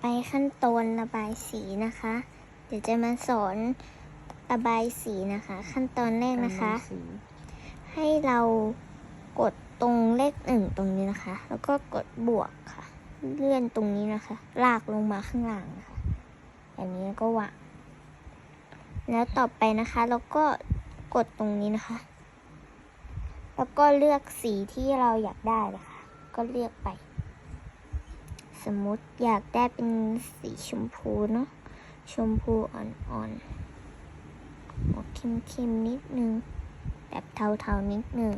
ไปขั้นตอนระบายสีนะคะ เดี๋ยวจะมาสอนระบายสีนะคะ ขั้นตอนแรกนะคะ ให้เรากดตรงเลขหนึ่งตรงนี้นะคะ แล้วก็กดบวกค่ะ เลื่อนตรงนี้นะคะ ลากลงมาข้างล่างนะคะแบบนี้ก็วางแล้วต่อไปนะคะเราก็กดตรงนี้นะคะ แล้วก็เลือกสีที่เราอยากได้นะคะ ก็เลือกไป สมมติอยากได้เป็นสีชมพูเนาะชมพูอ่อนๆออกเข้มๆนิดนึง แบบเทาๆนิดนึง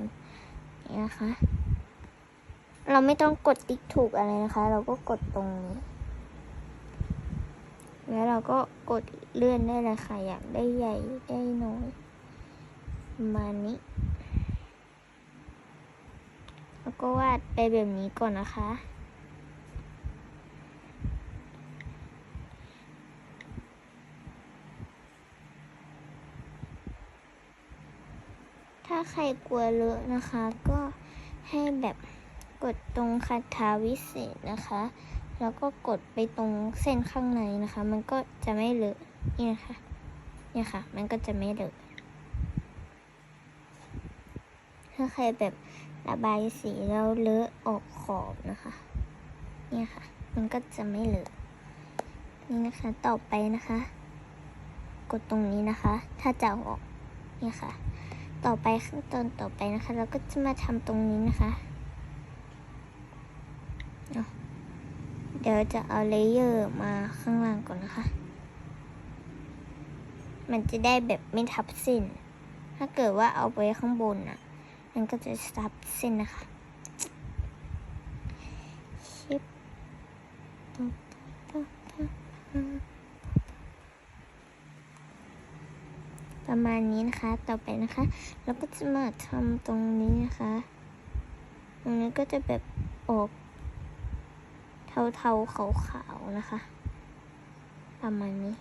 นี่นะคะ เราไม่ต้องกดติ๊กถูกอะไรนะคะ เราก็กดตรงนี้ แล้วเราก็กดเลื่อนได้เลยค่ะ อยากได้ใหญ่ได้น้อยประมาณนี้แล้วก็วาดไปแบบนี้ก่อนนะคะาใครกลัวเลอะนะคะ ก็ให้แบบกดตรงคาถาวิเศษนะคะ แล้วก็กดไปตรงเส้นข้างในนะคะ มันก็จะไม่เลอะนี่นะคะเนี่ยค่ะ มันก็จะไม่เลอะถ้าใครแบบระบายสีแล้วเลอะออกขอบนะคะ เนี่ยค่ะ มันก็จะไม่เลอะนี่นะคะ ต่อไปนะคะ กดตรงนี้นะคะ ถ้าจะอออกเนี่ยค่ะ ต่อไปขั้นตอนต่อไปนะคะ เราก็จะมาทำตรงนี้นะคะเเดี๋ยวจะเอาเลเยอร์มาข้างล่างก่อนนะคะ มันจะได้แบบไม่ทับเส้น ถ้าเกิดว่าเอาไปข้างบนอะ มันก็จะทับเส้นนะคะชิปป ประมาณนี้นะคะ ต่อไปนะคะ เราก็จะมาทำตรงนี้นะคะ ตรงนี้ก็จะแบบออกเทาๆขาวๆนะคะ ประมาณนี้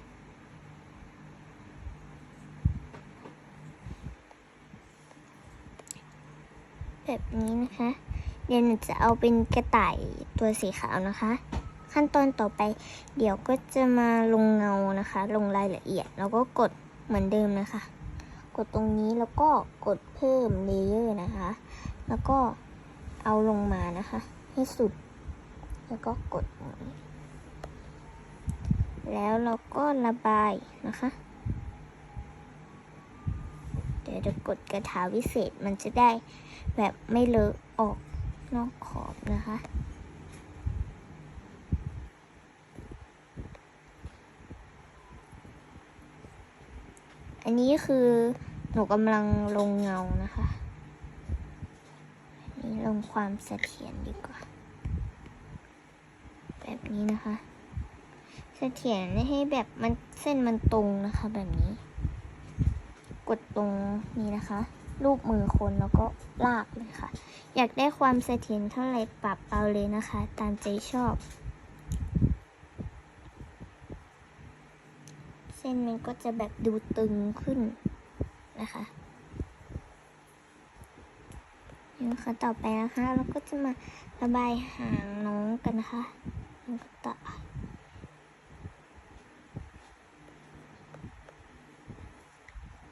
แบบนี้นะคะ เดี๋ยวหนูจะเอาเป็นกระต่ายตัวสีขาวนะคะ ขั้นตอนต่อไปเดี๋ยวก็จะมาลงเงานะคะ ลงรายละเอียดแล้วก็กด เหมือนเดิมนะคะ กดตรงนี้แล้วก็กดเพิ่มเลเยอร์นะคะ แล้วก็เอาลงมานะคะ ให้สุด แล้วก็กด แล้วเราก็ระบายนะคะ เดี๋ยวจะกดกระถาวิเศษมันจะได้แบบไม่เลอะออกนอกขอบนะคะ อันนี้คือหนูกำลังลงเงานะคะอันนี้ลงความเสถียรดีกว่า แบบนี้นะคะ เสถียรให้แบบมันเส้นมันตรงนะคะแบบนี้ กดตรงนี้นะคะ รูปมือคนแล้วก็ลากเลยค่ะ อยากได้ความเสถียรเท่าไหร่ปรับเอาเลยนะคะ ตามใจชอบ ส้นมันก็จะแบบดูตึงขึ้นนะคะนี่นะคะต่อไปนะคะ เราก็จะมาระบายหางน้องกันนะคะน้องกระต่าย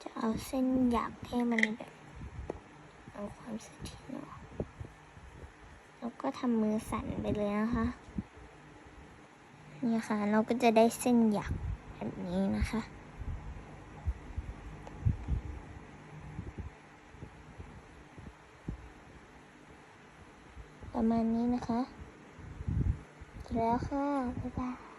จะเอาเส้นหยาบให้มันแบบเอาความเสถียรแล้วก็ทำมือสั่นไปเลยนะคะนี่ค่ะ เราก็จะได้เส้นหยักแบบ นี้นะคะ ประมาณนี้นะคะ แล้วค่ะ บ๊ายบาย